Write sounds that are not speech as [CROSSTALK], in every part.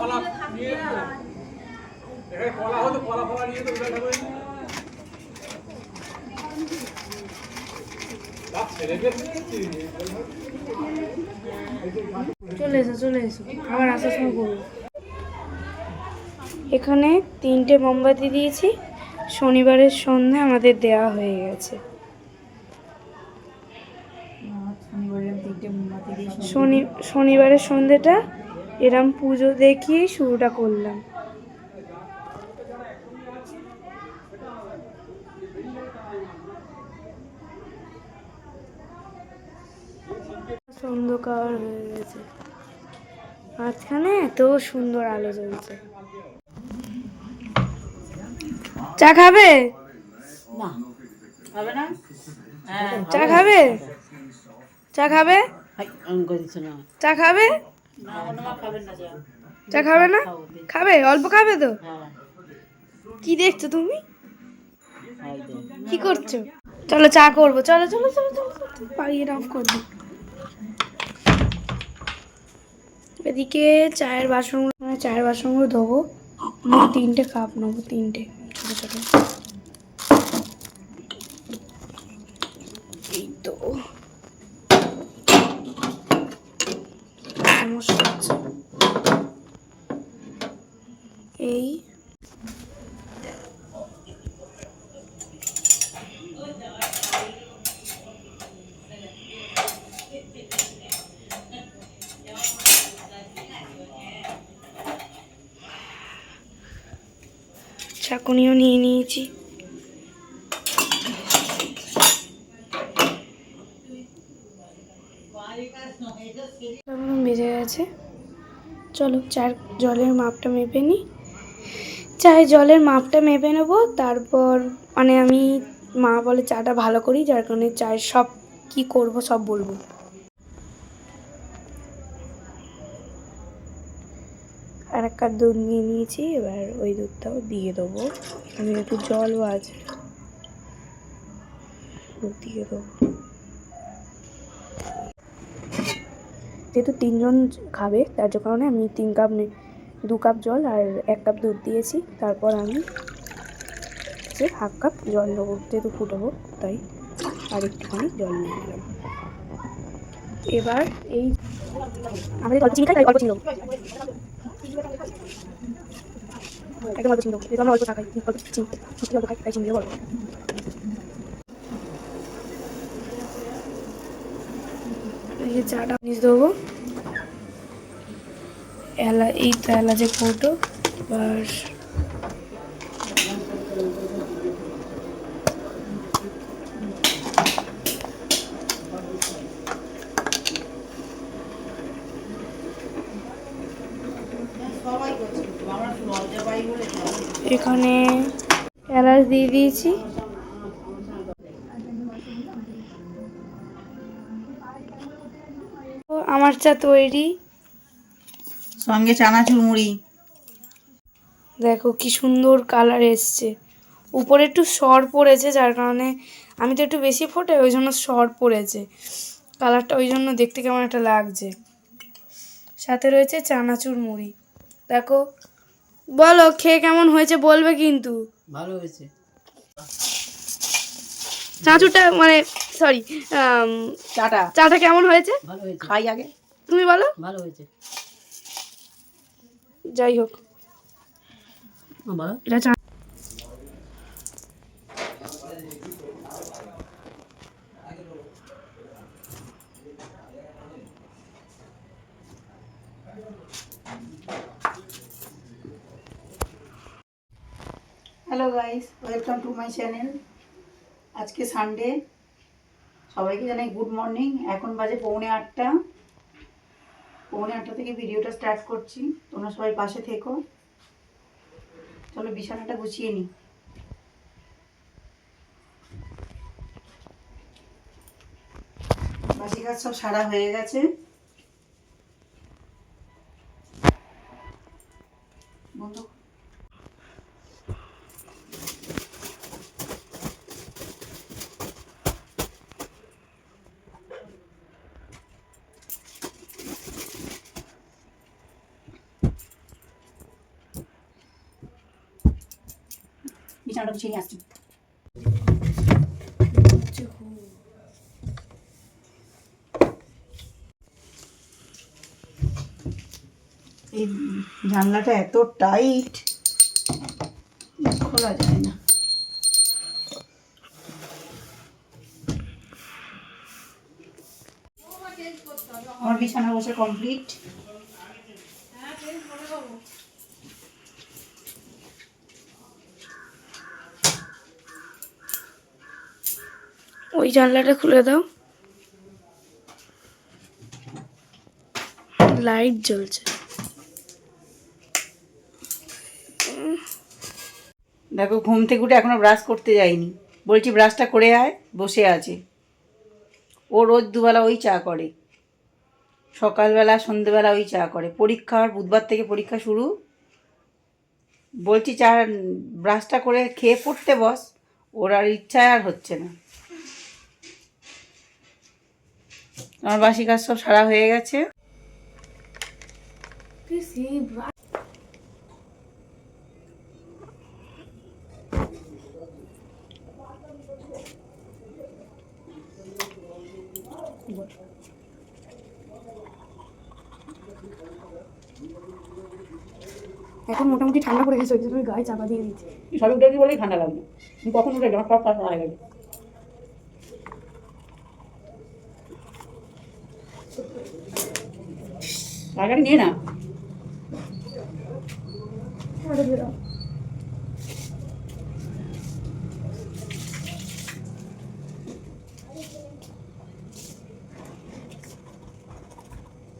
কলা ফলা নিয়ে এখানে কলা হতো কলা ফলা নিয়ে তো চলে এসো চলে এসো। আবার আসার সময় করব এখানে তিনটে মোমবাতি দিয়েছি। শনিবারের সন্ধ্যা আমাদের দেওয়া হয়ে গেছে। শনি শনিবারের সন্ধ্যেটা এরম পুজো দেখিয়ে শুরুটা করলাম। অন্ধকার হয়ে গেছে। মাঝখানে এত সুন্দর আলো জ্বলছে। চা খাবে? না। হ্যাঁ। চা খাবে? চা খাবে? চা খাবে? চা খাবে না? খাবে? অল্প খাবে তো? হ্যাঁ। কি দেখছ তুমি? কি করছ? চলো চা করব। চলো চলো চলো চলো পাড়িয়ে অফ করব। এদিকে চায়ের বাসনগুলো মানে চায়ের বাসনগুলো ধোবো। তিনটে কাপ নেব তিনটে। ছোটো ছোটো। এই তো। সমস্যা হচ্ছে। এই। চাকুনিও নিয়ে নিয়েছি এখন বেজে গেছে চলো, চার জলের মাপটা মেপে নিই। চায়ের জলের মাপটা মেপে নেব, তারপর মানে আমি মা বলে চাটা ভালো করি, যার কারণে চায়ের সব কি করব সব বলব। আর এক কাপ দুধ নিয়ে নিয়েছি, এবার ওই দুধটাও দিয়ে দেবো। এখানে একটু জলও আছে দিয়ে দেবো। যেহেতু তিনজন খাবে, তার কারণে আমি তিন কাপ দু কাপ জল আর এক কাপ দুধ দিয়েছি। তারপর আমি যে হাফ কাপ জল নেব যেহেতু ফুটাবো, তাই আর একটুখানি জল নিয়ে নিলাম। এবার এই আমাদের অল্প চিনি খাই অল্প চিনি একদম অল্প চিনি অল্প অল্প চিনি অল্প খাই, তাই চিনি অল্প। যে চাটা নিয়ে দেবো। এলা এই তো এলাচের কৌটো আর এখানে এলাচ দিয়ে দিয়েছি। তো তৈরি। সঙ্গে চানাচুর মুড়ি। দেখো কি সুন্দর কালার এসছে। উপরে একটু সর পড়েছে যার কারণে আমি তো একটু বেশি ফোটে ওই জন্য সর পড়েছে। কালারটা ওই জন্য দেখতে কেমন একটা লাগছে। সাথে রয়েছে চানাচুর মুড়ি। দেখো বলো খেয়ে কেমন হয়েছে বলবে কিন্তু। ভালো হয়েছে। চানাচুরটা মানে সরি চাটা। চাটা কেমন হয়েছে? ভালো হয়েছে। খাই আগে। তুমি বলো? ভালো হয়েছে। যাই হোক। এটা চা hello guys welcome to my channel আজকে সানডে সবাইকে জানাই গুড মর্নিং এখন বাজে পৌনে আটটা। পৌনে আটটা থেকে ভিডিওটা স্টার্ট করছি। তোমরা সবাই পাশে থেকো। চলো বিছানাটা গুছিয়ে নিই বাসি কাজ সব সারা হয়ে গেছে। বন্ধ গুছিয়ে নিয়ে আসছি এই জানলাটা এত টাইট। খোলা যায় না। আমার বিছানা বসে কমপ্লিট ওই জানলাটা খুলে দাও। লাইট জ্বলছে। দেখো, ঘুম থেকে উঠে এখনও ব্রাশ করতে যায়নি বলছি ব্রাশটা করে আয়, বসে আছে। ও রোজ দুবেলা ওই চা করে। সকালবেলা, সন্ধেবেলা ওই চা করে। পরীক্ষা, আর বুধবার থেকে পরীক্ষা শুরু। বলছি চা, ব্রাশটা করে খেয়ে পড়তে বস। ওর আর ইচ্ছায় আর হচ্ছে না। আমার বাসি কাজ সব সারা হয়ে গেছে। এখন মোটামুটি ঠান্ডা পড়ে গেছে ওই জন্য গায়ে চাপা দিয়ে দিচ্ছি সবই উঠে বলেই ঠান্ডা লাগবে তুমি কখন উঠে আমার সব কাজ হয়ে গেছে। তাড়াতাড়ি নিয়ে না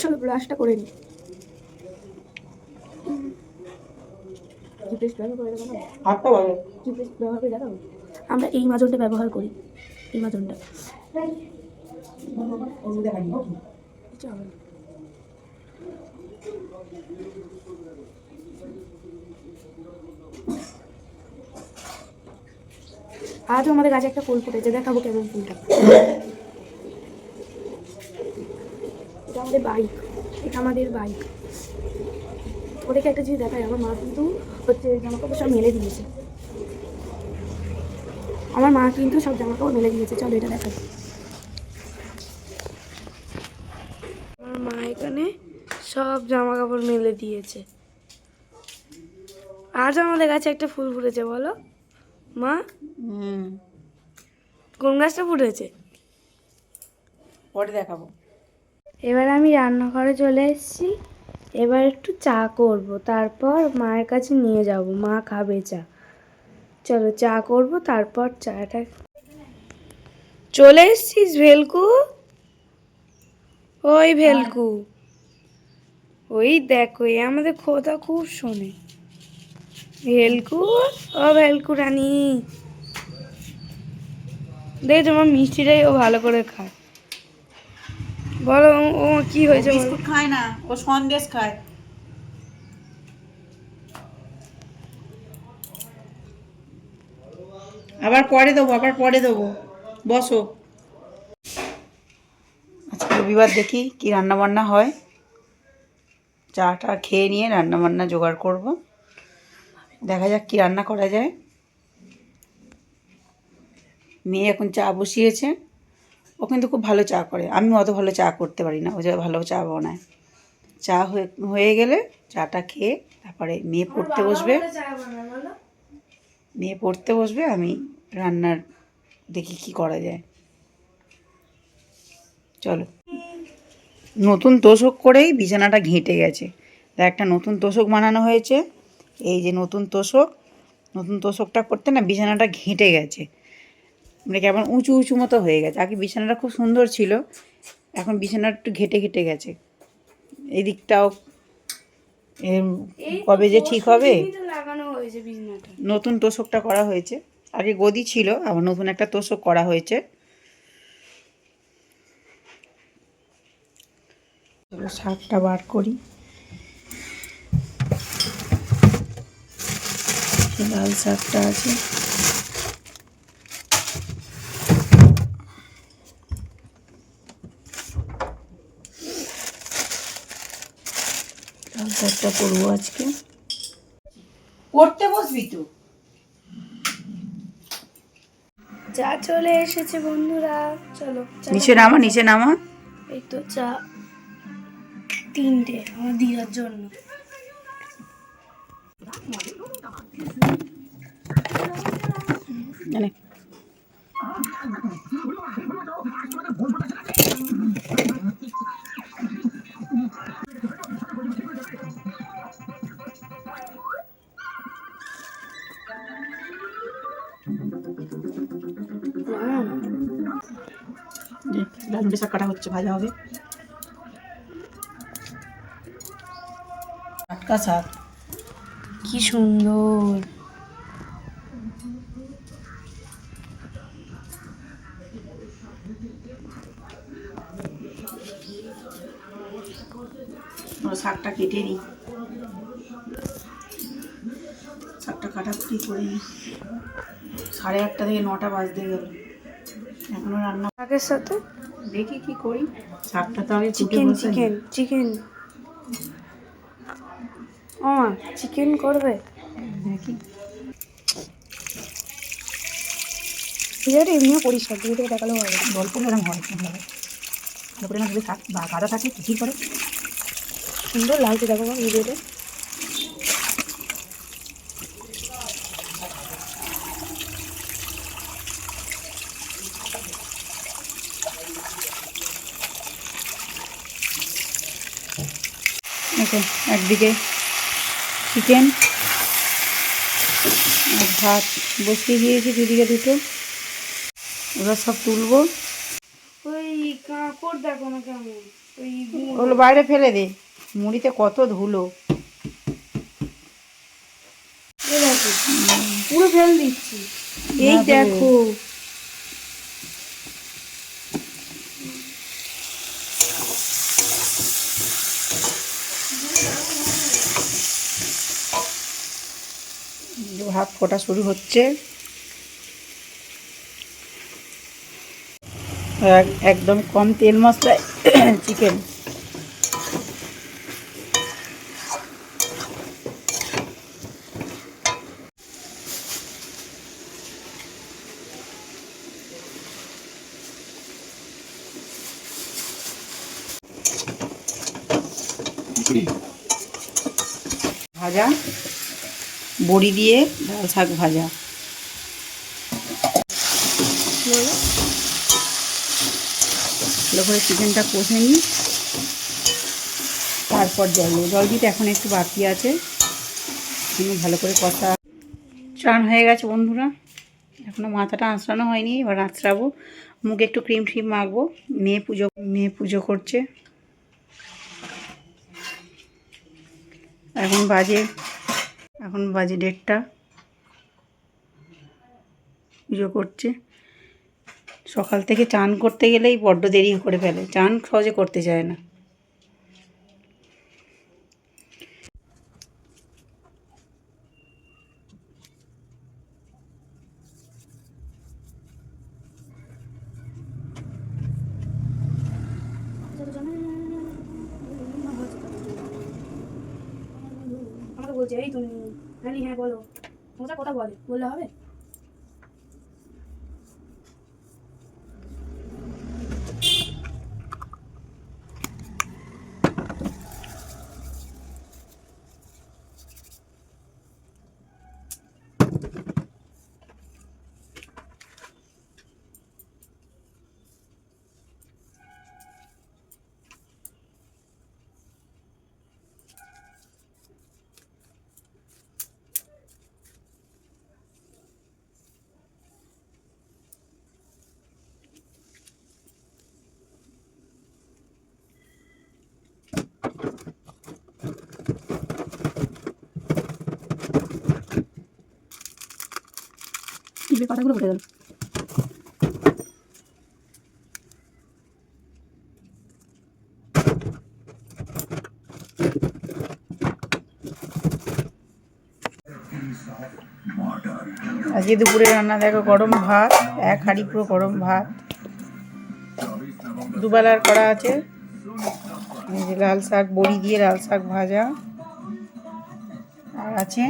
চলো ব্রাশটা করে নিই টুথপেস্ট ব্যবহার করে দেখাবো হাতটা ব্যবহার করে দেখাবো আমরা এই মাজনটা ব্যবহার করি এই মাজনটা কিছু হবে না। আজও আমাদের গাছে একটা ফুল ফুটেছে, দেখাবো কেমন ফুলটা। এটা আমাদের বাইক এটা আমাদের বাইক ওদেরকে একটা জিনিস দেখায় আমার মা কিন্তু হচ্ছে জামা কাপড় সব মেলে দিয়েছে। আমার মা কিন্তু সব জামা কাপড় মেলে দিয়েছে, চলো এটা দেখাই। আমার মা এখানে সব জামা কাপড় মেলে দিয়েছে। আজ আমাদের গাছে একটা ফুল ফুটেছে, বলো। মা? হুম। কোন গাছটা ফুটেছে? পরে দেখাবো। এবার আমি রান্নাঘরে চলে এসেছি। এবার একটু চা করব তারপর মায়ের কাছে নিয়ে যাব। মা খাবে চা। চলো চা করব তারপর চাটা চলে এসছিস ভেলকু। ওই ভেলকু। ওই দেখো এ আমাদের খোদা খুব শোনে। ভেলকু ও ভেলকু রানী। দেখ তোমার মিষ্টিটাই ও ভালো করে খায়। বলো ও- কি হয়েছে? বিস্কুট খায় না ও সন্দেশ খায়। আবার পরে দেবো আবার পরে দেবো। বসো। আজকে রবিবার দেখি কি রান্না বান্না হয় চাটা খেয়ে নিয়ে রান্না বান্না জোগাড় করব। দেখা যাক কি রান্না করা যায়। মেয়ে এখন চা বসিয়েছে। ও কিন্তু খুব ভালো চা করে। আমি অত ভালো চা করতে পারি না। ও যে ভালো চা বানায়। চা হয়ে হয়ে গেলে চাটা খেয়ে তারপরে মেয়ে পড়তে বসবে। মেয়ে পড়তে বসবে। আমি রান্নার দেখি কি করা যায়। চলো। নতুন তোষক করেই বিছানাটা ঘেঁটে গেছে। তা একটা নতুন তোষক বানানো হয়েছে। এই যে নতুন তোষক নতুন তোষকটা করতে না বিছানাটা ঘেঁটে গেছে। মানে কেমন উঁচু উঁচু মতো হয়ে গেছে। আগে বিছানাটা খুব সুন্দর ছিল এখন বিছানাটা একটু ঘেঁটে ঘেঁটে গেছে। এই দিকটাও কবে যে ঠিক হবে? নতুন তোষকটা করা হয়েছে। আগে গদি ছিল আবার নতুন একটা তোষক করা হয়েছে। শাকটা বার করি। এই লাল শাকটা আছে। লাল শাকটা করব আজকে। পড়তে বসবি তো। চা চলে এসেছে বন্ধুরা। চলো নিচে নামা নিচে নামা। এই তো চা তিনটে আমার দিদার জন্য। জানে লাল শাক কাটা হচ্ছে ভাজা হবে। টাটকা শাক। কি সুন্দর। শাকটা কেটে নিই। শাকটা কাটাকুটি করে নিই। সাড়ে আটটা থেকে নটা বাজতে গেল। এখনও রান্না শাকের সাথে? দেখি কি করি। শাকটা তো আগে চিকেন চিকেন চিকেন। ও চিকেন করবে? দেখি। ভিডিওটা এমনিও দেখালেও হবে না। গল্প এরকম হয় ভালো করে না যদি থাক কাদা থাকে কি করে। সুন্দর লাগছে দেখো আমার ভিডিওটা। দেখো একদিকে চিকেন আর ভাত। বসিয়ে দিয়েছি দুদিকে দুটো। ওরা সব তুলবো। ওই কাঁকড় দেখো না কেমন। ওই ওগুলো বাইরে ফেলে দে। মুড়িতে কত ধুলো। পুরো ফেল দিচ্ছি। এই দেখো। ভাত ফোটা শুরু হচ্ছে। এক- একদম কম তেল মশলায় [COUGHS] চিকেন। ভাজা, বড়ি দিয়ে লাল শাক ভাজা। ভালো করে চিকেনটা কষে নিই। তারপর জল জল দিতে এখন একটু বাকি আছে। ভালো করে কষা। চান হয়ে গেছে বন্ধুরা। এখনও মাথাটা আঁচড়ানো হয়নি। এবার আঁচড়াবো। মুখে একটু ক্রিম ট্রিম মাখবো। মেয়ে পুজো মেয়ে পুজো করছে। এখন বাজে এখন বাজে ডেটটা পুজো করছে। সকাল থেকে চান করতে গেলেই বড্ড দেরি করে ফেলে। চান সহজে করতে চায় না। বলছে এই তুমি হ্যাঁ হ্যাঁ বলো। মজা কথা বলে বললে হবে? জিভের পাতাগুলো পড়ে গেল আজকে দুপুরে রান্না দেখো গরম ভাত, এক হাঁড়ি পুরো গরম ভাত। দুবেলার করা আছে। লাল শাক, বড়ি দিয়ে লাল শাক ভাজা। আর আছে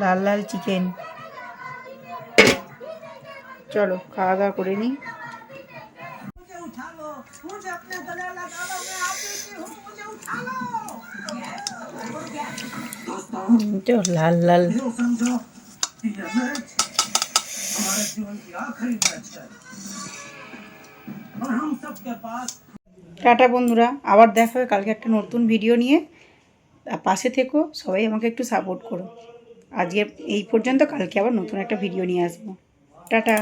লাল লাল চিকেন। চলো খাওয়া দাওয়া করে নিই हम्म, तो लाल लाल টাটা বন্ধুরা আবার দেখা হবে কালকে একটা নতুন ভিডিও নিয়ে আর পাশে থেকো সবাই আমাকে একটু সাপোর্ট করো আজকে এই পর্যন্ত কালকে আবার নতুন একটা ভিডিও নিয়ে আসবো টাটা।